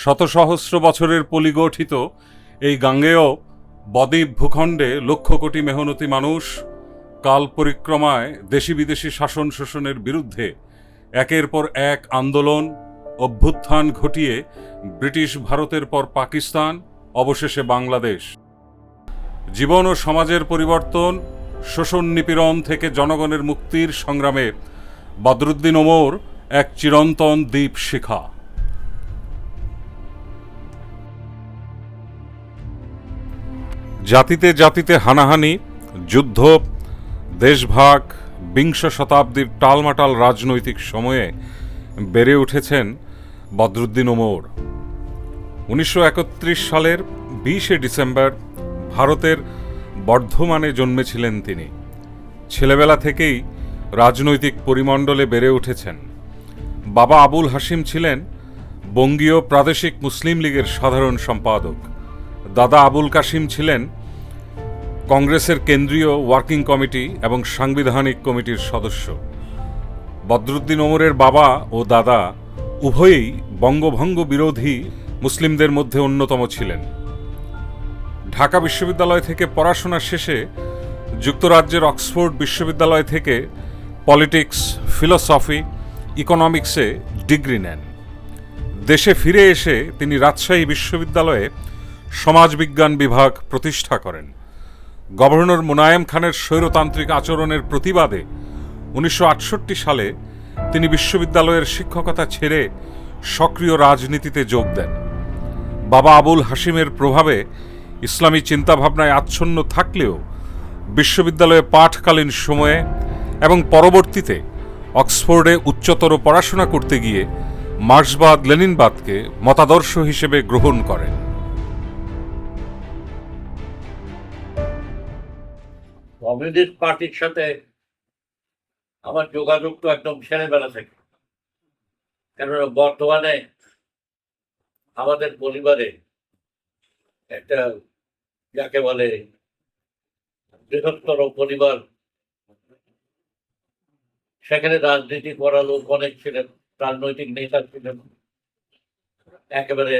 শত সহস্র বছরের পলিগঠিত এই গাঙ্গেয় বদ্বীপ ভূখণ্ডে লক্ষ কোটি মেহনতি মানুষ কাল পরিক্রমায় দেশি বিদেশি শাসন শোষণের বিরুদ্ধে একের পর এক আন্দোলন, অভ্যুত্থান ঘটিয়ে ব্রিটিশ ভারতের পর পাকিস্তান, অবশেষে বাংলাদেশ। জীবন ও সমাজের পরিবর্তন, শোষণ নিপীড়ন থেকে জনগণের মুক্তির সংগ্রামে বদরুদ্দিন ওমর এক চিরন্তন দ্বীপ শিখা জাতিতে জাতিতে হানাহানি, যুদ্ধ, দেশভাগ, বিংশ শতাব্দীর টালমাটাল রাজনৈতিক সময়ে বেড়ে উঠেছেন বদরুদ্দিন ওমর। উনিশশো একত্রিশ সালের বিশে ডিসেম্বর ভারতের বর্ধমানে জন্মেছিলেন তিনি। ছেলেবেলা থেকেই রাজনৈতিক পরিমণ্ডলে বেড়ে উঠেছেন। বাবা আবুল হাসিম ছিলেন বঙ্গীয় প্রাদেশিক মুসলিম লীগের সাধারণ সম্পাদক। দাদা আবুল কাসিম ছিলেন কংগ্রেসের কেন্দ্রীয় ওয়ার্কিং কমিটি এবং সাংবিধানিক কমিটির সদস্য। বদরুদ্দিন ওমরের বাবা ও দাদা উভয়েই বঙ্গভঙ্গ বিরোধী মুসলিমদের মধ্যে অন্যতম ছিলেন। ঢাকা বিশ্ববিদ্যালয় থেকে পড়াশোনা শেষে যুক্তরাজ্যের অক্সফোর্ড বিশ্ববিদ্যালয় থেকে পলিটিক্স, ফিলোসফি, ইকোনমিক্সে ডিগ্রি নেন। দেশে ফিরে এসে তিনি রাজশাহী বিশ্ববিদ্যালয়ে সমাজবিজ্ঞান বিভাগ প্রতিষ্ঠা করেন। গভর্নর মুনায়েম খানের স্বৈরতান্ত্রিক আচরণের প্রতিবাদে উনিশশো আটষট্টি সালে তিনি বিশ্ববিদ্যালয়ের শিক্ষকতা ছেড়ে সক্রিয় রাজনীতিতে যোগ দেন। বাবা আবুল হাসিমের প্রভাবে ইসলামী চিন্তাভাবনায় আচ্ছন্ন থাকলেও বিশ্ববিদ্যালয়ে পাঠকালীন সময়ে এবং পরবর্তীতে অক্সফোর্ডে উচ্চতর পড়াশোনা করতে গিয়ে মার্ক্সবাদ লেনিনবাদকে মতাদর্শ হিসেবে গ্রহণ করেন। কমিউনিস্ট পার্টির সাথে আমার যোগাযোগ তো একদম ছেলেবেলা থেকে। কেননা বর্তমানে আমাদের পরিবারে একটা যাকে বলে বৃহত্তর পরিবার, সেখানে রাজনীতি করা লোক অনেক ছিলেন, রাজনৈতিক নেতা ছিলেন। একেবারে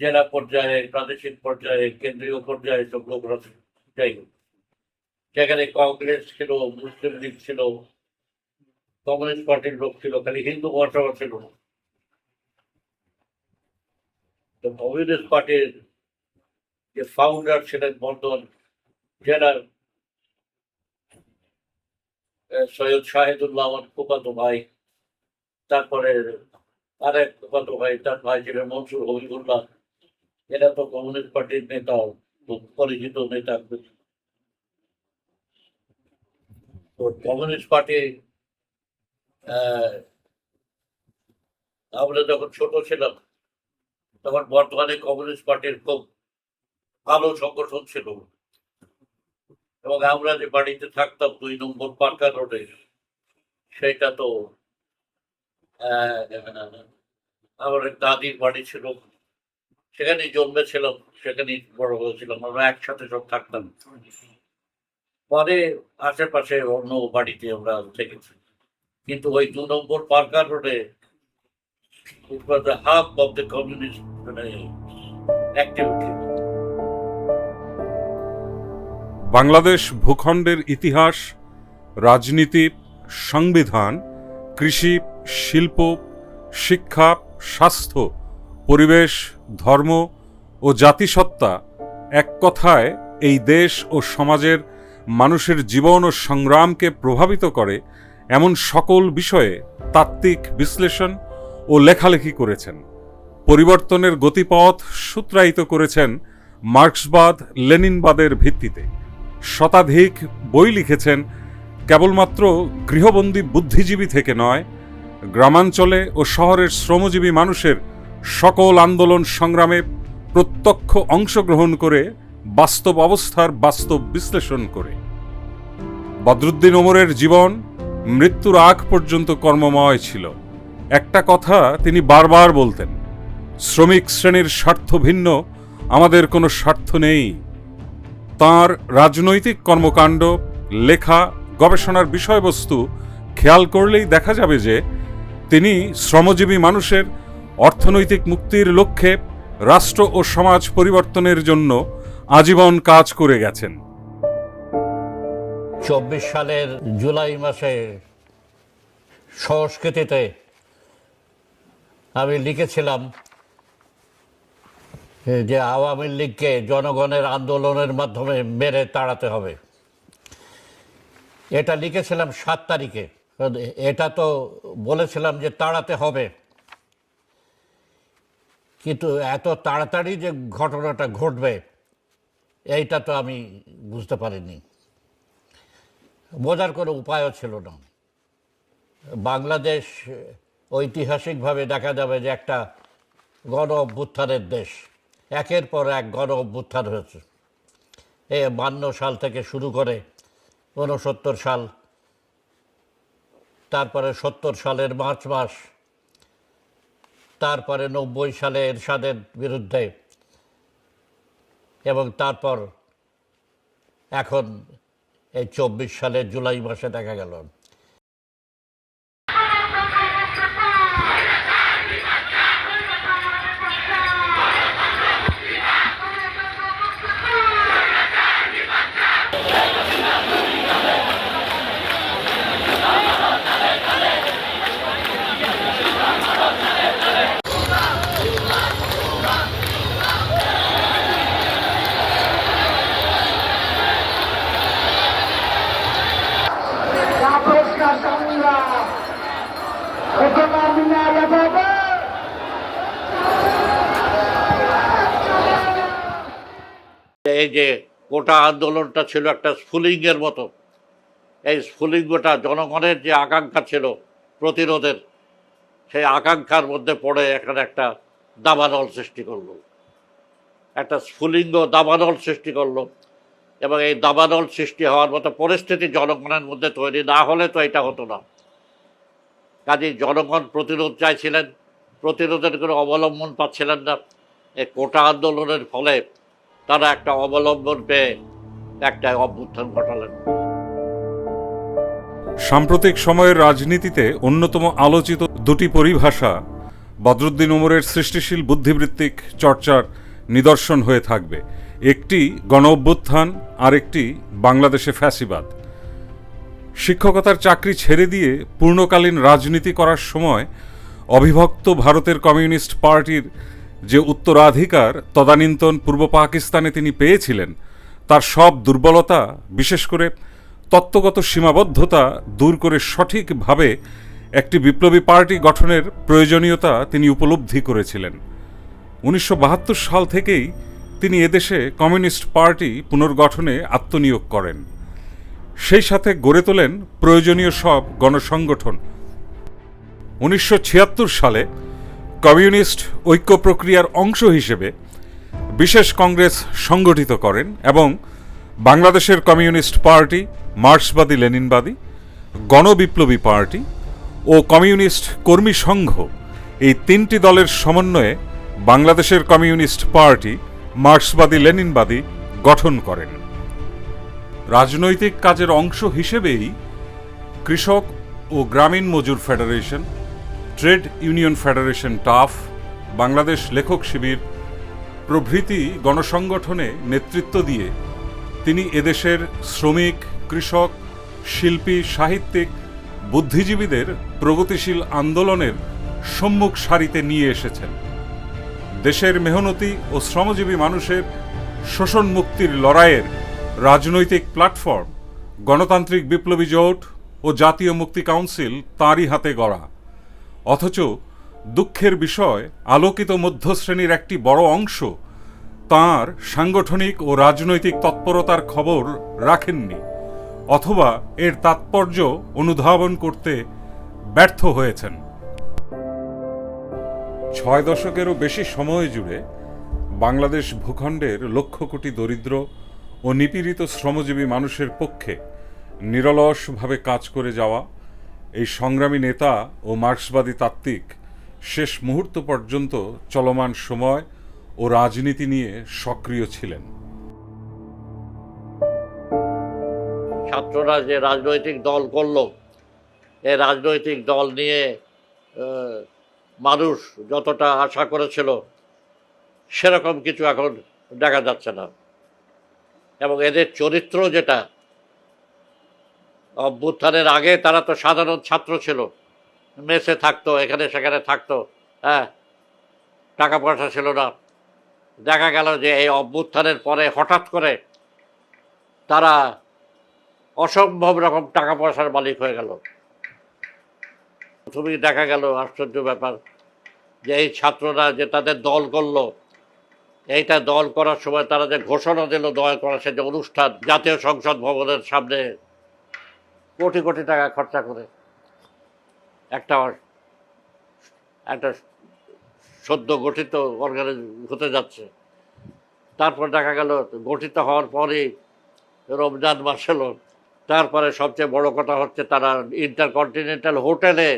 জেলা পর্যায়ে, প্রাদেশিক পর্যায়ে, কেন্দ্রীয় পর্যায়ে, সব লোকরা যাই হোক। সেখানে কংগ্রেস ছিল মুসলিম লীগ ছিল কমিউনিস্ট পার্টির লোক ছিল খালি হিন্দু মহাসভা ছিল। তো কমিউনিস্ট পার্টির যে ফাউন্ডার ছিলেন বর্ধমান জেলার আহ, সৈয়দ শাহিদুল্লাহ আমার ভাই তারপরে আরেক ফুফাতো ভাই তার ভাই ছিলেন মনসুর হবিবুল্লাহ এরা তো কমিউনিস্ট পার্টির নেতা খুব পরিচিত নেতা তো কমিউনিস্ট পার্টি আমরা যখন ছোট ছিলাম, তখন বর্তমানে কমিউনিস্ট পার্টির খুব ভালো সংগঠন ছিল। এবং আমরা যে বাড়িতে থাকতাম, দুই নম্বর পার্কা রোডে সেটা তো আমার দাদির বাড়ি ছিল। সেখানেই জন্মেছিলাম, সেখানেই বড় হয়েছিলাম। আমরা একসাথে সব থাকতাম। পরে আশেপাশে অন্য বাড়িতে আমরা থেকেছি কিন্তু ওই দু নম্বর পার্কার রোডে it was the of the communist মানে, activity. বাংলাদেশ ভূখণ্ডের ইতিহাস রাজনীতি সংবিধান কৃষি শিল্প শিক্ষা স্বাস্থ্য পরিবেশ ধর্ম ও জাতিসত্তা এক কথায় এই দেশ ও সমাজের মানুষের জীবন ও সংগ্রামকে প্রভাবিত করে এমন সকল বিষয়ে তাত্ত্বিক বিশ্লেষণ ও লেখালেখি করেছেন। পরিবর্তনের গতিপথ সূত্রায়িত করেছেন মার্ক্সবাদ, লেনিনবাদের ভিত্তিতে। শতাধিক বই লিখেছেন, কেবলমাত্র গৃহবন্দী বুদ্ধিজীবী থেকে নয়, গ্রামাঞ্চলে ও শহরের শ্রমজীবী মানুষের সকল আন্দোলন সংগ্রামে প্রত্যক্ষ অংশগ্রহণ করে বাস্তব অবস্থার বাস্তব বিশ্লেষণ করে। বদরুদ্দিন ওমরের জীবন মৃত্যুর আগ পর্যন্ত কর্মময় ছিল। একটা কথা তিনি বারবার বলতেন, শ্রমিক শ্রেণির স্বার্থ ভিন্ন, আমাদের কোনো স্বার্থ নেই। তার রাজনৈতিক কর্মকাণ্ড, লেখা, গবেষণার বিষয়বস্তু খেয়াল করলেই দেখা যাবে যে তিনি শ্রমজীবী মানুষের অর্থনৈতিক মুক্তির লক্ষ্যে রাষ্ট্র ও সমাজ পরিবর্তনের জন্য আজীবন কাজ করে গেছেন। চব্বিশ সালের জুলাই মাসে সংস্কৃতিতে আমি লিখেছিলাম যে আওয়ামী লীগকে জনগণের আন্দোলনের মাধ্যমে মেরে তাড়াতে হবে। এটা লিখেছিলাম সাত তারিখে। এটা তো বলেছিলাম যে তাড়াতে হবে। কিন্তু এত তাড়াতাড়ি যে ঘটনাটা ঘটবে এইটা তো আমি বুঝতে পারিনি। বোঝার কোনো উপায়ও ছিল না। বাংলাদেশ ঐতিহাসিকভাবে দেখা যাবে যে একটা গণ অভ্যুত্থানের দেশ। একের পর এক গণ অভ্যুত্থান হয়েছে। এ বান্ন সাল থেকে শুরু করে ঊনসত্তর সাল, তারপরে সত্তর সালের মার্চ মাস, তারপরে নব্বই সালে এরশাদের বিরুদ্ধে এবং তারপর এখন এই চব্বিশ সালের জুলাই মাসে দেখা গেল। এই যে গোটা আন্দোলনটা ছিল একটা স্ফুলিঙ্গের মতো। এই স্ফুলিঙ্গটা জনগণের যে আকাঙ্ক্ষা ছিল প্রতিরোধের, সেই আকাঙ্ক্ষার মধ্যে পড়ে এখানে একটা দাবানল সৃষ্টি করল। একটা স্ফুলিঙ্গ দাবানল সৃষ্টি করল। এবং এই দাবানল সৃষ্টি হওয়ার মতো পরিস্থিতি জনগণের মধ্যে তৈরি না হলে তো এটা হতো না। কাজেই জনগণ প্রতিরোধ চাইছিলেন, প্রতিরোধের কোনো অবলম্বন পাচ্ছিলেন না। এই কোটা আন্দোলনের ফলে তারা একটা অবলম্বন পেয়ে একটা অভ্যুত্থান ঘটালেন। সাম্প্রতিক সময়ের রাজনীতিতে অন্যতম আলোচিত দুটি পরিভাষা, বদরুদ্দিন ওমরের সৃষ্টিশীল বুদ্ধিবৃত্তিক চর্চার নিদর্শন হয়ে থাকবে। একটি গণ অভ্যুত্থান আরেকটি বাংলাদেশে ফ্যাসিবাদ। শিক্ষকতার চাকরি ছেড়ে দিয়ে পূর্ণকালীন রাজনীতি করার সময় অবিভক্ত ভারতের কমিউনিস্ট পার্টির যে উত্তরাধিকার, তদানীন্তন পূর্ব পাকিস্তানে তিনি পেয়েছিলেন, তার সব দুর্বলতা, বিশেষ করে তত্ত্বগত সীমাবদ্ধতা দূর করে সঠিকভাবে একটি বিপ্লবী পার্টি গঠনের প্রয়োজনীয়তা তিনি উপলব্ধি করেছিলেন। উনিশশো বাহাত্তর সাল থেকেই তিনি এদেশে কমিউনিস্ট পার্টি পুনর্গঠনে আত্মনিয়োগ করেন। সেই সাথে গড়ে তোলেন প্রয়োজনীয় সব গণসংগঠন। উনিশশো ছিয়াত্তর সালে কমিউনিস্ট ঐক্য প্রক্রিয়ার অংশ হিসেবে বিশেষ কংগ্রেস সংগঠিত করেন এবং বাংলাদেশের কমিউনিস্ট পার্টি, মার্ক্সবাদী লেনিনবাদী, গণবিপ্লবী পার্টি ও কমিউনিস্ট কর্মী সংঘ এই তিনটি দলের সমন্বয়ে বাংলাদেশের কমিউনিস্ট পার্টি মার্ক্সবাদী লেনিনবাদী গঠন করেন। রাজনৈতিক কাজের অংশ হিসেবেই কৃষক ও গ্রামীণ মজুর ফেডারেশন, ট্রেড ইউনিয়ন ফেডারেশন টাফ, বাংলাদেশ লেখক শিবির, প্রভৃতি গণসংগঠনে নেতৃত্ব দিয়ে তিনি এদেশের শ্রমিক, কৃষক, শিল্পী, সাহিত্যিক, বুদ্ধিজীবীদের প্রগতিশীল আন্দোলনের সম্মুখ সারিতে নিয়ে এসেছেন। দেশের মেহনতি ও শ্রমজীবী মানুষের শোষণ মুক্তির লড়াইয়ের রাজনৈতিক প্ল্যাটফর্ম, গণতান্ত্রিক বিপ্লবী জোট ও জাতীয় মুক্তি কাউন্সিল তাঁরই হাতে গড়া। অথচ দুঃখের বিষয়, আলোকিত মধ্যশ্রেণীর একটি বড় অংশ তাঁর সাংগঠনিক ও রাজনৈতিক তৎপরতার খবর রাখেননি, অথবা এর তাৎপর্য অনুধাবন করতে ব্যর্থ হয়েছেন। ছয় দশকেরও বেশি সময় জুড়ে বাংলাদেশ ভূখণ্ডের লক্ষ কোটি দরিদ্র ও নিপীড়িত শ্রমজীবী মানুষের পক্ষে নিরলসভাবে কাজ করে যাওয়া এই সংগ্রামী নেতা ও মার্ক্সবাদী তাত্ত্বিক শেষ মুহূর্ত পর্যন্ত চলমান সময় ও রাজনীতি নিয়ে সক্রিয় ছিলেন। ছাত্ররা যে রাজনৈতিক দল করল, এ রাজনৈতিক দল নিয়ে মানুষ যতটা আশা করেছিল, সেরকম কিছু এখন দেখা যাচ্ছে না। এবং এদের চরিত্র যেটা, অভ্যুত্থানের আগে তারা তো সাধারণ ছাত্র ছিল, মেসে থাকতো, এখানে সেখানে থাকতো হ্যাঁ টাকা পয়সা ছিল না। দেখা গেল যে এই অভ্যুত্থানের পরে হঠাৎ করে তারা অসম্ভব রকম টাকা পয়সার মালিক হয়ে গেল। প্রথমেই দেখা গেল আশ্চর্য ব্যাপার যে এই ছাত্ররা যে তাদের দল করল, এইটা দল করার সময় তারা যে ঘোষণা দিল দল করার সে যে অনুষ্ঠান, জাতীয় সংসদ ভবনের সামনে কোটি কোটি টাকা খরচা করে। একটা একটা সদ্য গঠিত অর্গানাইজ হতে যাচ্ছে। তারপর দেখা গেল, গঠিত হওয়ার পরেই রমজান মাস এলো। তারপরে সবচেয়ে বড় কথা হচ্ছে তারা ইন্টারকন্টিনেন্টাল হোটেলে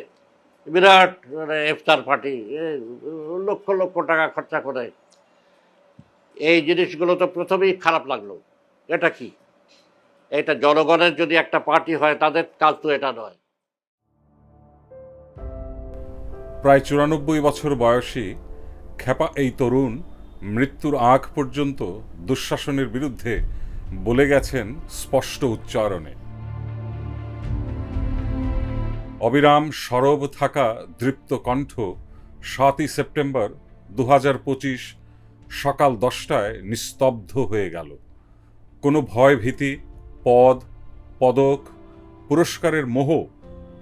বিরাট মানে ইফতার পার্টি লক্ষ লক্ষ টাকা খরচা করে। এই জিনিসগুলো তো প্রথমেই খারাপ লাগল। এটা কি? এটা জনগণের যদি একটা পার্টি হয়, তাদের কাজ তো এটা নয়। প্রায় চুরানব্বই বছর বয়সী খেপা এই তরুণ মৃত্যুর আগ পর্যন্ত দুঃশাসনের বিরুদ্ধে বলে গেছেন স্পষ্ট উচ্চারণে। অবিরাম সরব থাকা দৃপ্ত কণ্ঠ সাতই সেপ্টেম্বর দু পঁচিশ সকাল দশটায় নিস্তব্ধ হয়ে গেল। কোনো ভয় ভীতি পদ, পদক, পুরস্কারের মোহ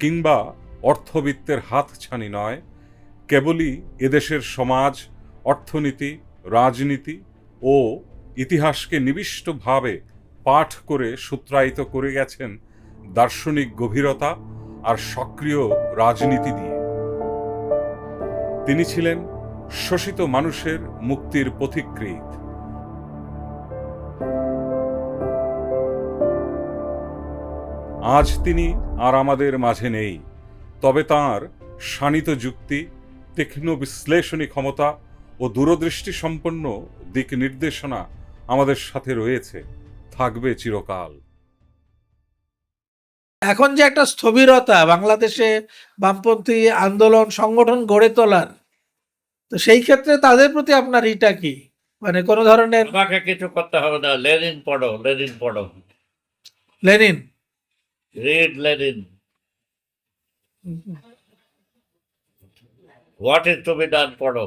কিংবা অর্থবিত্তের হাতছানি নয়, কেবলই এদেশের সমাজ, অর্থনীতি, রাজনীতি ও ইতিহাসকে নিবিষ্টভাবে পাঠ করে সূত্রায়িত করে গেছেন দার্শনিক গভীরতা আর সক্রিয় রাজনীতি দিয়ে। তিনি ছিলেন শোষিত মানুষের মুক্তির পথিকৃত আজ তিনি আর আমাদের মাঝে নেই, তবে তাঁর শানিত যুক্তি, তীক্ষ্ণ বিশ্লেষণী ক্ষমতা ও দূরদৃষ্টি সম্পন্ন দিক নির্দেশনা আমাদের সাথে রয়েছে, থাকবে চিরকাল। এখন যে একটা স্থবিরতা বাংলাদেশে বামপন্থী আন্দোলন সংগঠন গড়ে তোলার তো সেই ক্ষেত্রে তাদের প্রতি আপনার ইটা কি? মানে কোন ধরনের আমাকে কিছু করতে হবে না লেনিন পড়ো লেনিন পড়ো। Lenin? Read Lenin. What is to be done পড়ো।